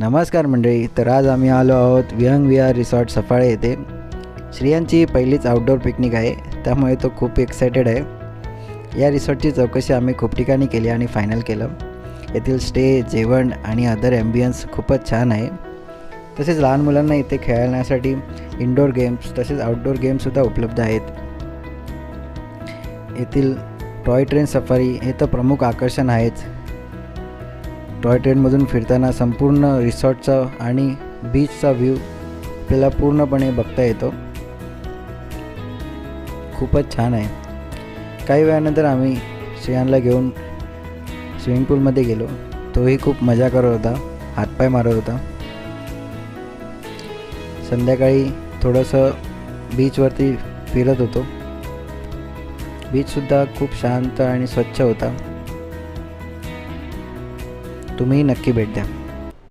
नमस्कार मंडळी तर आज आम्ही आलो आहोत विहंग विहार रिसॉर्ट सफाळे येथे. श्रियांची पहिलीच आउटडोअर पिकनिक आहे त्यामुळे तो खूप एक्सायटेड आहे. या रिसॉर्टची चौकशी आम्ही खूप ठिकाणी केली आणि फायनल केलं. येथील स्टे जेवण आणि अदर ॲम्बियन्स खूपच छान आहे. तसेच लहान मुलांना इथे खेळण्यासाठी इनडोअर गेम्स तसेच आउटडोर गेम्ससुद्धा उपलब्ध आहेत. येथील टॉय ट्रेन सफारी हे तर प्रमुख आकर्षण आहेच. टॉय ट्रेनमधून फिरताना संपूर्ण रिसॉर्टचा आणि बीचचा व्ह्यू आपल्याला पूर्णपणे बघता येतो. खूपच छान आहे. काही वेळानंतर आम्ही श्रेयांला घेऊन स्विमिंग पूलमध्ये गेलो. तोही खूप मजा करत होता. हातपाय मारत होता. संध्याकाळी थोडंसं बीचवरती फिरत होतो. बीचसुद्धा खूप शांत आणि स्वच्छ होता. तुम्ही नक्की भेट द्या.